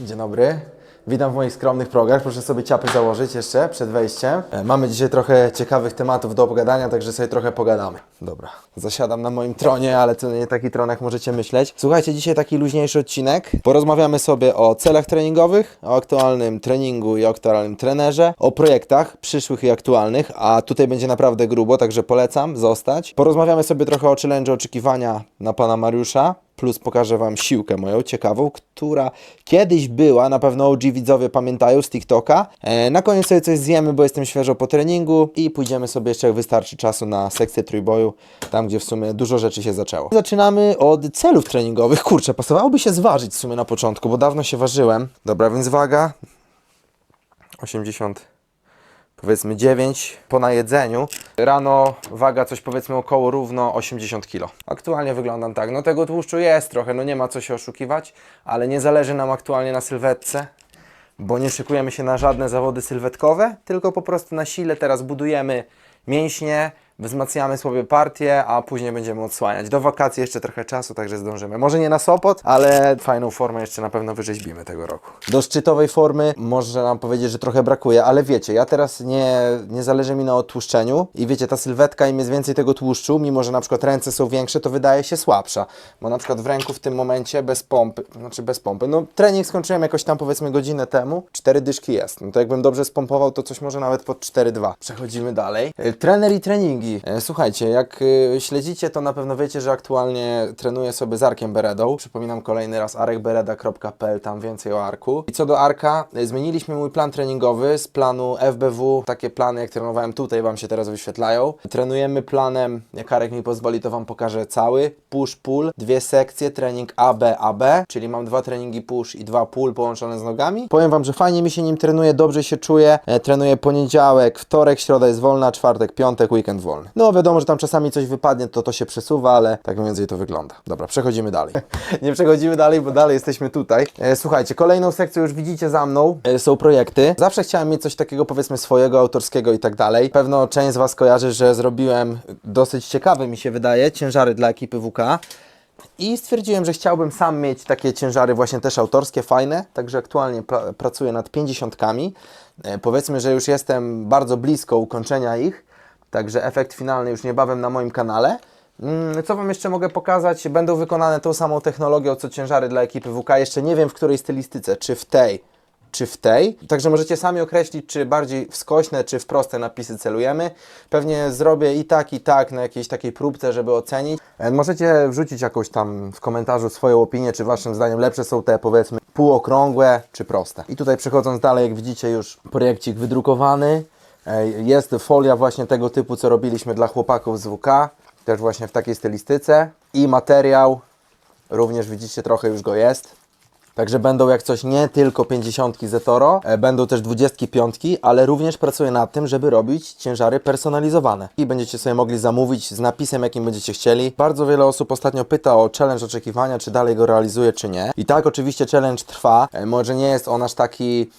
Dzień dobry. Witam w moich skromnych progach. Proszę sobie ciapy założyć jeszcze przed wejściem. E, Mamy dzisiaj trochę ciekawych tematów do obgadania, także sobie trochę pogadamy. Dobra. Zasiadam na moim tronie, ale to nie taki tron, jak możecie myśleć. Słuchajcie, dzisiaj taki luźniejszy odcinek. Porozmawiamy sobie o celach treningowych, o aktualnym treningu i o aktualnym trenerze, o projektach przyszłych i aktualnych, a tutaj będzie naprawdę grubo, także polecam zostać. Porozmawiamy sobie trochę o challenge oczekiwania na pana Mariusza. Plus pokażę Wam siłkę moją ciekawą, która kiedyś była, na pewno OG widzowie pamiętają z TikToka. E, na koniec sobie coś zjemy, bo jestem świeżo po treningu i pójdziemy sobie jeszcze, jak wystarczy czasu, na sekcję trójboju, tam gdzie w sumie dużo rzeczy się zaczęło. Zaczynamy od celów treningowych. Kurczę, pasowałoby się zważyć w sumie na początku, bo dawno się ważyłem. Dobra, więc waga 80 powiedzmy 9 po najedzeniu. Rano waga coś powiedzmy około równo 80 kg. Aktualnie wyglądam tak. No tego tłuszczu jest trochę, no nie ma co się oszukiwać, ale nie zależy nam aktualnie na sylwetce, bo nie szykujemy się na żadne zawody sylwetkowe, tylko po prostu na sile teraz budujemy mięśnie, wzmacniamy sobie partię, a później będziemy odsłaniać. Do wakacji jeszcze trochę czasu, także zdążymy. Może nie na Sopot, ale fajną formę jeszcze na pewno wyrzeźbimy tego roku. Do szczytowej formy można nam powiedzieć, że trochę brakuje, ale wiecie, ja teraz nie, nie zależy mi na odtłuszczeniu i wiecie, ta sylwetka im jest więcej tego tłuszczu, mimo że na przykład ręce są większe, to wydaje się słabsza, bo na przykład w ręku w tym momencie bez pompy, znaczy bez pompy, no trening skończyłem jakoś tam powiedzmy godzinę temu, cztery dyszki jest, no to jakbym dobrze spompował, to coś może nawet pod 4,2. Przechodzimy dalej. Trener i treningi. E, Słuchajcie, jak e, śledzicie, to na pewno wiecie, że aktualnie trenuję sobie z Arkiem Beredą. Przypominam kolejny raz arkbereda.pl, tam więcej o Arku. I co do Arka, e, zmieniliśmy mój plan treningowy z planu FBW. Takie plany, jak trenowałem tutaj, Wam się teraz wyświetlają. Trenujemy planem, jak Arek mi pozwoli, to Wam pokażę cały. Push-pull, dwie sekcje, trening AB, AB, czyli mam dwa treningi push i dwa pull połączone z nogami. Powiem Wam, że fajnie mi się nim trenuje, dobrze się czuję. Trenuję poniedziałek, wtorek, środa jest wolna, czwartek, piątek, weekend wolny. No wiadomo, że tam czasami coś wypadnie, to to się przesuwa, ale tak mniej więcej to wygląda. Dobra, przechodzimy dalej. Nie przechodzimy dalej, bo dalej jesteśmy tutaj. E, Słuchajcie, kolejną sekcją już widzicie za mną e, są projekty. Zawsze chciałem mieć coś takiego powiedzmy swojego, autorskiego i tak dalej. Pewno część z Was kojarzy, że zrobiłem dosyć ciekawe mi się wydaje ciężary dla ekipy WK. I stwierdziłem, że chciałbym sam mieć takie ciężary właśnie też autorskie, fajne, także aktualnie pra- pracuję nad 50. E, powiedzmy, że już jestem bardzo blisko ukończenia ich, także efekt finalny już niebawem na moim kanale. Mm, Co Wam jeszcze mogę pokazać? Będą wykonane tą samą technologią co ciężary dla ekipy WK. Jeszcze nie wiem w której stylistyce, czy w tej, czy w tej. Także możecie sami określić, czy bardziej w skośne, czy w proste napisy celujemy. Pewnie zrobię i tak, i tak na jakiejś takiej próbce, żeby ocenić. E, Możecie wrzucić jakąś tam w komentarzu swoją opinię, czy waszym zdaniem lepsze są te powiedzmy półokrągłe, czy proste. I tutaj przechodząc dalej, jak widzicie już projekcik wydrukowany. Jest folia właśnie tego typu, co robiliśmy dla chłopaków z WK. Też właśnie w takiej stylistyce. I materiał, również widzicie, trochę już go jest. Także będą jak coś nie tylko 50 Zetoro, e, będą też 25, ale również pracuję nad tym, żeby robić ciężary personalizowane. I będziecie sobie mogli zamówić z napisem, jakim będziecie chcieli. Bardzo wiele osób ostatnio pyta o challenge oczekiwania, czy dalej go realizuję, czy nie. I tak, oczywiście challenge trwa. E, Może nie jest on aż taki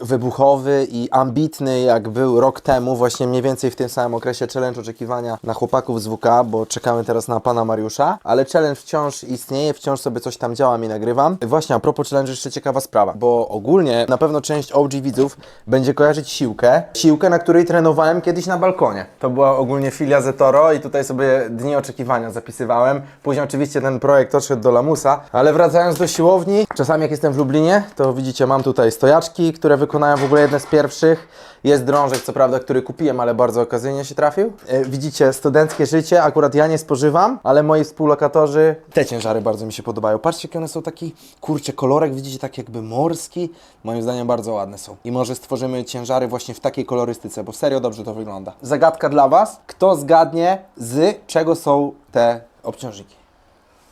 wybuchowy i ambitny, jak był rok temu, właśnie mniej więcej w tym samym okresie challenge oczekiwania na chłopaków z WK, bo czekamy teraz na pana Mariusza, ale challenge wciąż istnieje, wciąż sobie coś tam działam i nagrywam. Właśnie, a propos challenge jeszcze ciekawa sprawa, bo ogólnie na pewno część OG widzów będzie kojarzyć siłkę, siłkę, na której trenowałem kiedyś na balkonie. To była ogólnie filia Zetoro i tutaj sobie dni oczekiwania zapisywałem. Później oczywiście ten projekt odszedł do lamusa, ale wracając do siłowni, czasami jak jestem w Lublinie, to widzicie, mam tutaj stojaczki, które wykonają w ogóle jedne z pierwszych. Jest drążek, co prawda, który kupiłem, ale bardzo okazyjnie się trafił. E, widzicie, studenckie życie, akurat ja nie spożywam, ale moi współlokatorzy, te ciężary bardzo mi się podobają. Patrzcie, jakie one są taki, kurczę, kolorek, widzicie, tak jakby morski. Moim zdaniem bardzo ładne są. I może stworzymy ciężary właśnie w takiej kolorystyce, bo serio dobrze to wygląda. Zagadka dla Was. Kto zgadnie, z czego są te obciążniki?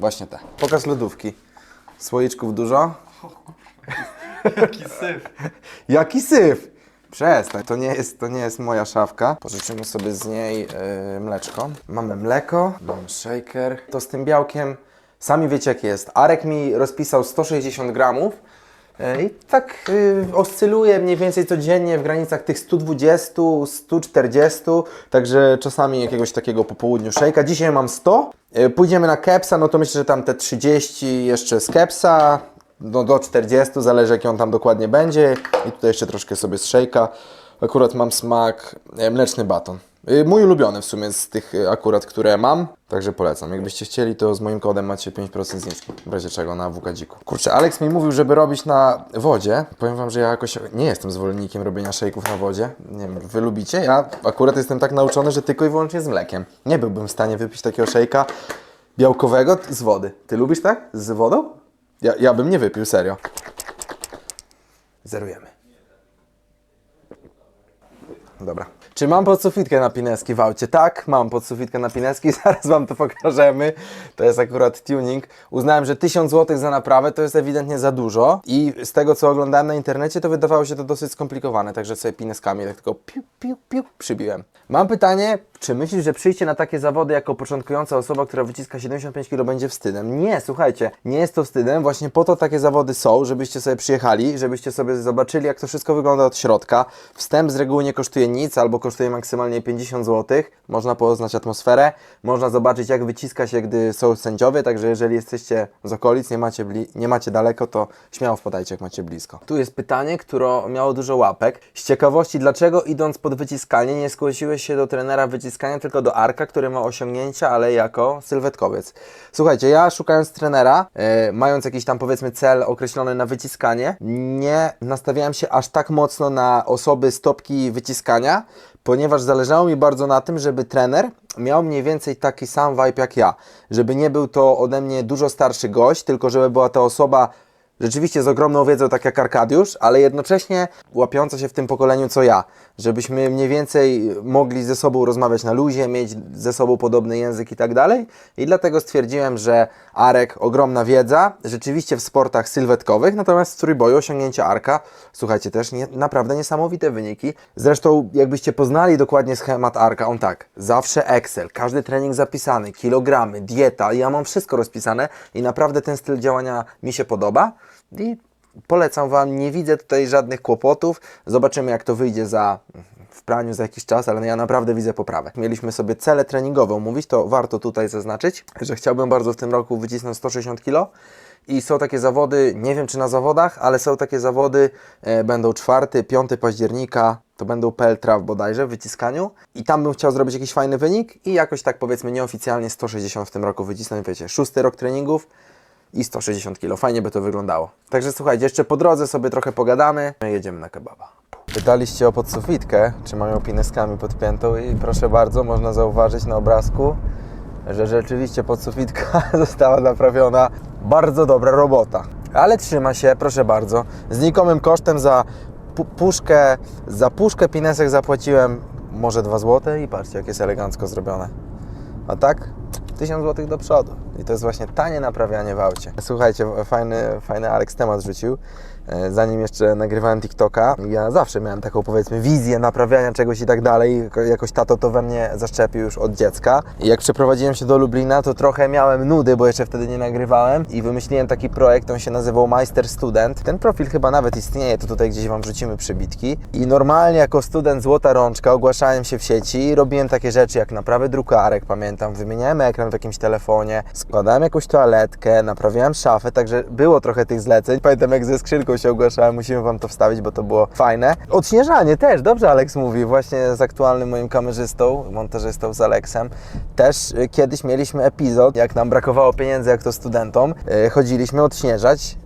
Właśnie te. Pokaz lodówki. Słoiczków dużo. Jaki syf. Jaki syf! Przestań, to nie jest, to nie jest moja szafka. Pożyczymy sobie z niej yy, mleczko. Mamy mleko, mamy shaker. To z tym białkiem, sami wiecie jak jest. Arek mi rozpisał 160 gramów. yy, I tak yy, oscyluje mniej więcej codziennie w granicach tych 120, 140, także czasami jakiegoś takiego po południu szejka. Dzisiaj mam 100. Yy, Pójdziemy na kepsa, no to myślę, że tam te 30 jeszcze z kepsa, no, do 40, zależy jaki on tam dokładnie będzie. I tutaj jeszcze troszkę sobie z szejka. Akurat mam smak e, mleczny baton. Y, Mój ulubiony w sumie z tych y, akurat, które mam. Także polecam. Jakbyście chcieli, to z moim kodem macie 5% zniżki. W razie czego na WKdziku. Kurczę, Alex mi mówił, żeby robić na wodzie. Powiem wam, że ja jakoś nie jestem zwolennikiem robienia szejków na wodzie. Nie wiem, wy lubicie? Ja akurat jestem tak nauczony, że tylko i wyłącznie z mlekiem. Nie byłbym w stanie wypić takiego szejka białkowego z wody. Ty lubisz tak? Z wodą? Ja, ja bym nie wypił, serio. Zerujemy. Dobra. Czy mam podsufitkę na pineski w aucie? Tak, mam podsufitkę na pineski, zaraz Wam to pokażemy. To jest akurat tuning. Uznałem, że 1000 zł za naprawę to jest ewidentnie za dużo i z tego co oglądałem na internecie to wydawało się to dosyć skomplikowane, także sobie pineskami tak tylko piu, piu, piu przybiłem. Mam pytanie, czy myślisz, że przyjście na takie zawody jako początkująca osoba, która wyciska 75 kg będzie wstydem? Nie, słuchajcie, nie jest to wstydem, właśnie po to takie zawody są, żebyście sobie przyjechali, żebyście sobie zobaczyli jak to wszystko wygląda od środka. Wstęp z reguły nie kosztuje nic albo kosztuje maksymalnie 50 zł. Można poznać atmosferę, można zobaczyć jak wyciska się, gdy są sędziowie, także jeżeli jesteście z okolic, nie macie, nie macie daleko, to śmiało wpadajcie jak macie blisko. Tu jest pytanie, które miało dużo łapek. Z ciekawości, dlaczego idąc pod wyciskanie nie zgłosiłeś się do trenera wyciskania, tylko do Arka, który ma osiągnięcia, ale jako sylwetkowiec? Słuchajcie, ja szukając trenera, e, mając jakiś tam powiedzmy cel określony na wyciskanie, nie nastawiałem się aż tak mocno na osoby stopki wyciskania, ponieważ zależało mi bardzo na tym, żeby trener miał mniej więcej taki sam vibe jak ja. Żeby nie był to ode mnie dużo starszy gość, tylko żeby była to osoba rzeczywiście z ogromną wiedzą, tak jak Arkadiusz, ale jednocześnie łapiąca się w tym pokoleniu co ja. Żebyśmy mniej więcej mogli ze sobą rozmawiać na luzie, mieć ze sobą podobny język i tak dalej. I dlatego stwierdziłem, że Arek, ogromna wiedza, rzeczywiście w sportach sylwetkowych, natomiast w trójboju osiągnięcia Arka, słuchajcie, też nie, naprawdę niesamowite wyniki. Zresztą, jakbyście poznali dokładnie schemat Arka, on tak, zawsze Excel, każdy trening zapisany, kilogramy, dieta, ja mam wszystko rozpisane i naprawdę ten styl działania mi się podoba. I polecam Wam, nie widzę tutaj żadnych kłopotów. Zobaczymy, jak to wyjdzie za w praniu za jakiś czas, ale ja naprawdę widzę poprawę. Mieliśmy sobie cele treningowe umówić, to warto tutaj zaznaczyć, że chciałbym bardzo w tym roku wycisnąć 160 kg. I są takie zawody, nie wiem czy na zawodach, ale są takie zawody, e, będą 4, 5 października, to będą Peltra bodajże w wyciskaniu. I tam bym chciał zrobić jakiś fajny wynik i jakoś tak powiedzmy nieoficjalnie 160 w tym roku wycisnąć, wiecie, szósty rok treningów i 160 kg. Fajnie by to wyglądało. Także słuchajcie, jeszcze po drodze sobie trochę pogadamy. Jedziemy na kebaba. Pytaliście o podsufitkę, czy mają pineskami podpiętą i proszę bardzo, można zauważyć na obrazku, że rzeczywiście podsufitka została naprawiona. Bardzo dobra robota. Ale trzyma się, proszę bardzo. Znikomym kosztem za pu- puszkę, za puszkę pinesek zapłaciłem może 2 zł i patrzcie, jak jest elegancko zrobione. A tak? 1000 zł do przodu. I to jest właśnie tanie naprawianie w aucie. Słuchajcie, fajny, fajny Alex temat rzucił. E, Zanim jeszcze nagrywałem TikToka, ja zawsze miałem taką powiedzmy wizję naprawiania czegoś i tak dalej. Jako- Jakoś tato to we mnie zaszczepił już od dziecka. I jak przeprowadziłem się do Lublina, to trochę miałem nudy, bo jeszcze wtedy nie nagrywałem. I wymyśliłem taki projekt, on się nazywał Meister Student. Ten profil chyba nawet istnieje, to tutaj gdzieś Wam wrzucimy przybitki. I normalnie jako student złota rączka ogłaszałem się w sieci i robiłem takie rzeczy jak naprawy drukarek, pamiętam, wymieniałem ekran w jakimś telefonie, składałem jakąś toaletkę, naprawiałem szafę, także było trochę tych zleceń. Pamiętam jak ze skrzynką się ogłaszałem, musimy Wam to wstawić, bo to było fajne. Odśnieżanie też, dobrze Aleks mówi, właśnie z aktualnym moim kamerzystą, montażystą z Aleksem. Też y, kiedyś mieliśmy epizod, jak nam brakowało pieniędzy, jak to studentom, y, chodziliśmy odśnieżać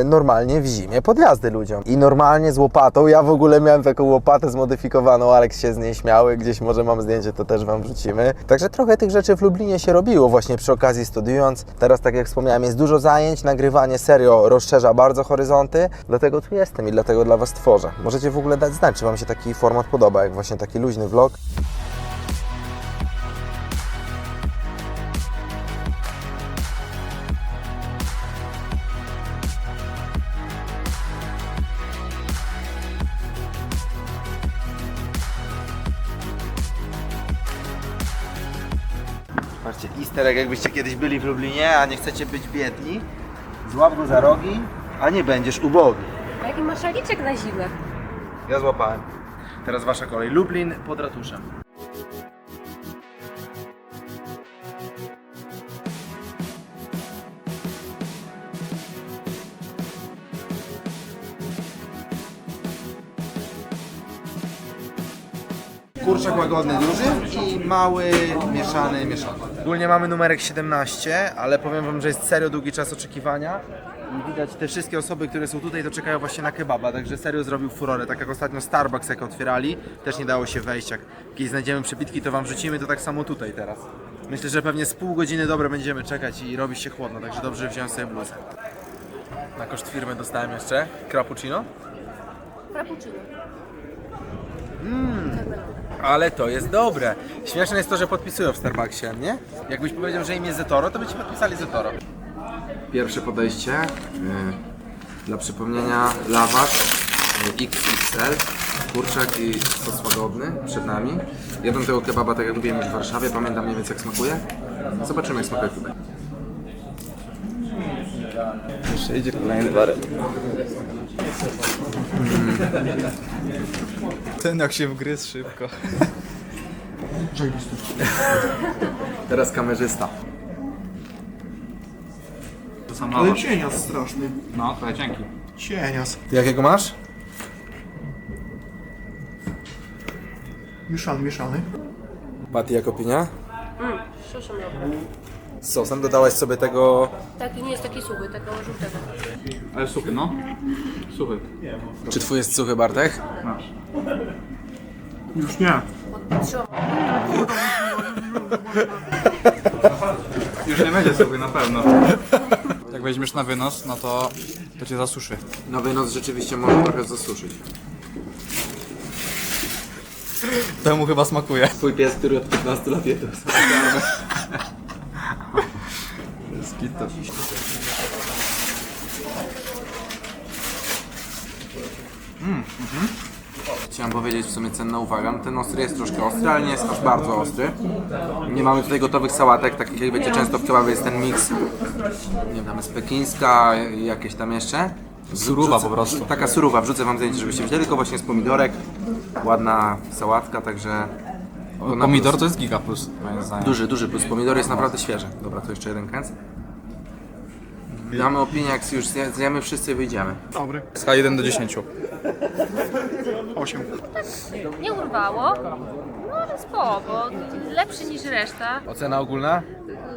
y, normalnie w zimie podjazdy ludziom. I normalnie z łopatą, ja w ogóle miałem taką łopatę zmodyfikowaną, Aleks się z niej śmiały, gdzieś może mam zdjęcie, to też Wam wrzucimy. Także trochę tych rzeczy w Lublinie się robiło właśnie przy okazji studiując. Teraz, tak jak wspomniałem, jest dużo zajęć, nagrywanie serio rozszerza bardzo horyzonty, dlatego tu jestem i dlatego dla Was tworzę. Możecie w ogóle dać znać, czy Wam się taki format podoba, jak właśnie taki luźny vlog. Patrzcie, easter egg, jakbyście kiedyś byli w Lublinie, a nie chcecie być biedni, złap go za rogi, a nie będziesz ubogi. A Jaki masz na zimę? Ja złapałem. Teraz wasza kolej. Lublin pod ratuszem. Kurczak łagodny duży i mały mieszany mieszany. Ogólnie mamy numerek 17, ale powiem wam, że jest serio długi czas oczekiwania. I widać te wszystkie osoby, które są tutaj, to czekają właśnie na kebaba, także serio zrobił furorę. Tak jak ostatnio Starbucks jak otwierali, też nie dało się wejść. Jak jakieś znajdziemy przebitki, to wam wrzucimy, to tak samo tutaj teraz. Myślę, że pewnie z pół godziny dobre będziemy czekać i robi się chłodno, także dobrze wziąłem sobie bluzę. Na koszt firmy dostałem jeszcze cappuccino. Frappuccino. Ale to jest dobre. Śmieszne jest to, że podpisują w Starbucksie, nie? Jakbyś powiedział, że im jest Zetoro, to by ci podpisali Zetoro. Pierwsze podejście. Yy, dla przypomnienia lawasz yy, XXL, kurczak i sos łagodny przed nami. Jadłem tego kebaba tak jak lubiłem już w Warszawie, pamiętam mniej więcej jak smakuje. Zobaczymy jak smakuje tutaj. Jeszcze idzie kolejny baret. Ten jak się wgryzł szybko. Teraz kamerzysta. To Ale cienias straszny. No, trochę cienki. Cienias. Ty jakiego masz? Mieszany, mieszany. Patty, jak opinia? Sosem robię. Z sosem dodałaś sobie tego... Taki nie jest taki suchy, takiego żółtego. Ale suchy, no. Suchy. Czy twój jest suchy, Bartek? Masz. Już nie. Trzymam. Już nie będzie suchy na pewno. Jak weźmiesz na wynos, no to to cię zasuszy. Nowy nos rzeczywiście może trochę zasuszyć. Temu chyba smakuje. Twój pies, który od 15 lat je to Skito. Chciałem powiedzieć w sumie cenna uwaga. No Ten ostry jest troszkę ostry, ale nie jest aż bardzo ostry. Nie mamy tutaj gotowych sałatek, takich jak wiecie często w kebabie jest ten miks. Nie wiem, tam jest pekińska, jakieś tam jeszcze. Surowa po prostu. Taka surowa, wrzucę wam zdjęcie, żebyście widzieli, tylko właśnie z pomidorek. Ładna sałatka, także... Pomidor to jest giga plus, moim zdaniem. Duży, duży plus. Pomidor jest naprawdę świeży. Dobra, to jeszcze jeden kręc. Damy opinię, jak już zje- zjemy wszyscy i wyjdziemy. Dobry. Skala 1 do 10. 8. Nie urwało. No ale spoko. Lepszy niż reszta. Ocena ogólna?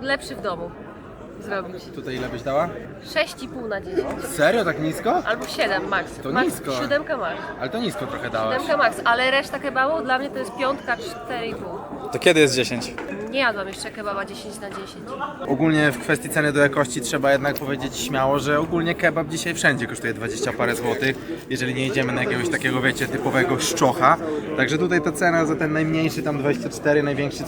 Lepszy w domu zrobić. Tutaj ile byś dała? 6,5 na 10. Serio? Tak nisko? Albo 7 max. To max nisko. Siódemka max. Ale to nisko trochę dałeś. Siódemka max, ale reszta kebabu dla mnie to jest piątka 4,5. To kiedy jest 10? Nie jadłam jeszcze kebaba 10 na 10. Ogólnie w kwestii ceny do jakości trzeba jednak powiedzieć śmiało, że ogólnie kebab dzisiaj wszędzie kosztuje 20 parę złotych, jeżeli nie idziemy na jakiegoś takiego, wiecie, typowego szczocha. Także tutaj ta cena za ten najmniejszy tam 24, największy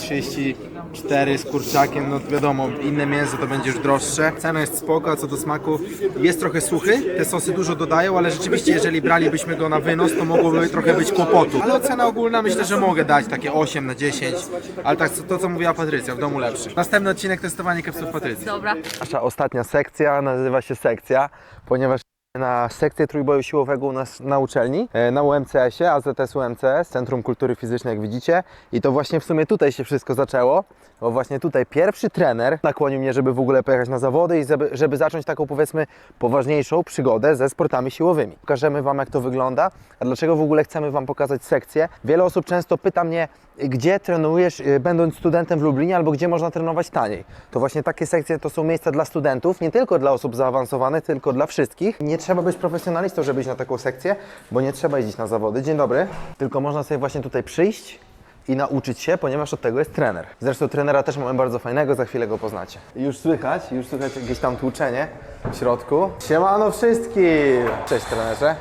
34 z kurczakiem, no wiadomo, inne mięso to będzie już droższe. Cena jest spoko, a co do smaku jest trochę suchy, te sosy dużo dodają, ale rzeczywiście jeżeli bralibyśmy go na wynos, to mogłoby trochę być kłopotu. Ale ocena ogólna myślę, że mogę dać takie 8 na 10, ale tak to co mówiła Patrycja, w domu lepszy. Następny odcinek testowanie kapsuł Patrycji. Dobra. Nasza ostatnia sekcja nazywa się sekcja, ponieważ na sekcję trójboju siłowego u nas na uczelni, e, na UMCS-ie, AZS UMCS, Centrum Kultury Fizycznej, jak widzicie. I to właśnie w sumie tutaj się wszystko zaczęło, bo właśnie tutaj pierwszy trener nakłonił mnie, żeby w ogóle pojechać na zawody i żeby, żeby zacząć taką powiedzmy poważniejszą przygodę ze sportami siłowymi. Pokażemy Wam jak to wygląda, a dlaczego w ogóle chcemy Wam pokazać sekcję. Wiele osób często pyta mnie, gdzie trenujesz y, będąc studentem w Lublinie albo gdzie można trenować taniej. To właśnie takie sekcje to są miejsca dla studentów, nie tylko dla osób zaawansowanych, tylko dla wszystkich. Nie trzeba być profesjonalistą, żeby iść na taką sekcję, bo nie trzeba jeździć na zawody. Dzień dobry. Tylko można sobie właśnie tutaj przyjść i nauczyć się, ponieważ od tego jest trener. Zresztą trenera też mamy bardzo fajnego, za chwilę go poznacie. Już słychać, już słychać jakieś tam tłuczenie w środku. Siemano wszystkim! Cześć trenerze.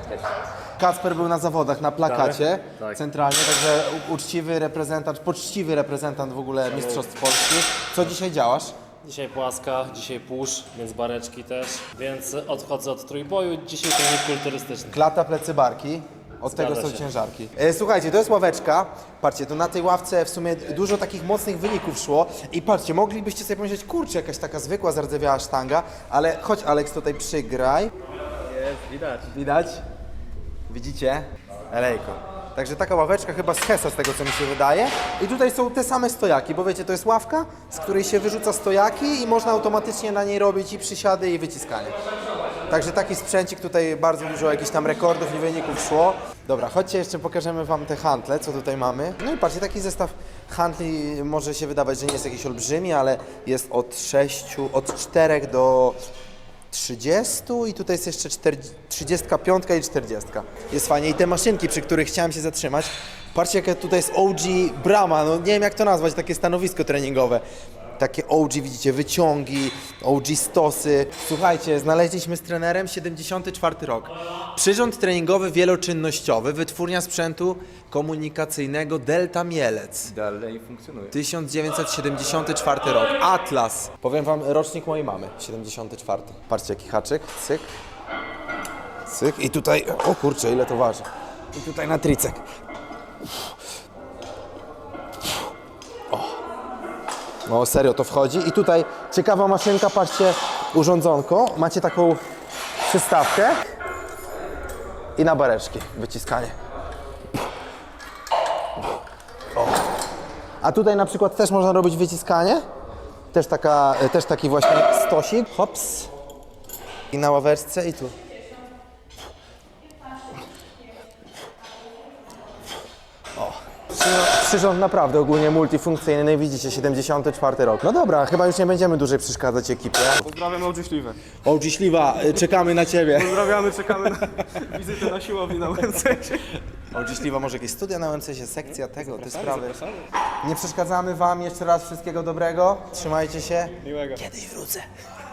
Kacper był na zawodach, na plakacie centralnie, także uczciwy reprezentant, poczciwy reprezentant w ogóle Mistrzostw Polski. Co dzisiaj działasz? Dzisiaj płaska, dzisiaj pusz, więc bareczki też, więc odchodzę od trójboju, dzisiaj trening kulturystyczny. Klata, plecy, barki. Od Zgadza tego są się. ciężarki. E, słuchajcie, to jest ławeczka. Patrzcie, to na tej ławce w sumie dużo takich mocnych wyników szło. I patrzcie, moglibyście sobie pomyśleć, kurczę, jakaś taka zwykła, zardzewiała sztanga, ale chodź Aleks tutaj przygraj. Jest, widać. Widać? Widzicie? Elejko. Także taka ławeczka chyba z Hesa, z tego co mi się wydaje. I tutaj są te same stojaki, bo wiecie, to jest ławka, z której się wyrzuca stojaki i można automatycznie na niej robić i przysiady i wyciskanie. Także taki sprzęcik tutaj bardzo dużo jakichś tam rekordów i wyników szło. Dobra, chodźcie jeszcze pokażemy Wam te hantle, co tutaj mamy. No i patrzcie, taki zestaw hantli może się wydawać, że nie jest jakiś olbrzymi, ale jest od 6, od 4 do 30 i tutaj jest jeszcze 40, 35 i 40. Jest fajnie. I te maszynki, przy których chciałem się zatrzymać. Patrzcie, jakie tutaj jest OG brama, no nie wiem jak to nazwać, takie stanowisko treningowe. Takie OG, widzicie, wyciągi, OG stosy. Słuchajcie, znaleźliśmy z trenerem 74 rok. Przyrząd treningowy wieloczynnościowy, wytwórnia sprzętu komunikacyjnego Delta Mielec. Dalej funkcjonuje. 1974 rok. Atlas. Powiem wam, rocznik mojej mamy. 74. Patrzcie, jaki haczyk. Cyk. Cyk. I tutaj, o kurczę, ile to waży. I tutaj na tricek. No serio, to wchodzi. I tutaj ciekawa maszynka, patrzcie, urządzonko. Macie taką przystawkę. I na bareczki wyciskanie. A tutaj na przykład też można robić wyciskanie. Też, taka, też taki właśnie stosik. Hops. I na ławeczce i tu. O. Przyrząd- naprawdę ogólnie multifunkcyjny, no widzicie, 74 rok. No dobra, chyba już nie będziemy dłużej przeszkadzać ekipie. Pozdrawiam obrzeszliwe. O, Śliwa, y, czekamy na Ciebie. Pozdrawiamy, czekamy na wizytę na siłowni na UNC. O, Śliwa, może jakieś studia na UMC-sie, sekcja tego, te sprawy. Nie przeszkadzamy Wam, jeszcze raz wszystkiego dobrego. Trzymajcie się. Miłego. Kiedyś wrócę.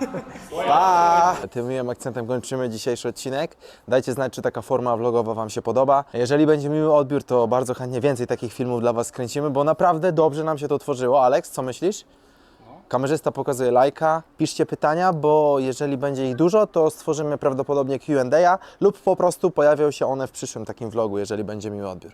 Pa! Tym miłym akcentem kończymy dzisiejszy odcinek. Dajcie znać, czy taka forma vlogowa Wam się podoba. Jeżeli będzie miły odbiór, to bardzo chętnie więcej takich filmów dla Was skręcimy, bo naprawdę dobrze nam się to tworzyło. Alex, co myślisz? Kamerzysta pokazuje lajka. Piszcie pytania, bo jeżeli będzie ich dużo, to stworzymy prawdopodobnie Q&A lub po prostu pojawią się one w przyszłym takim vlogu, jeżeli będzie miły odbiór.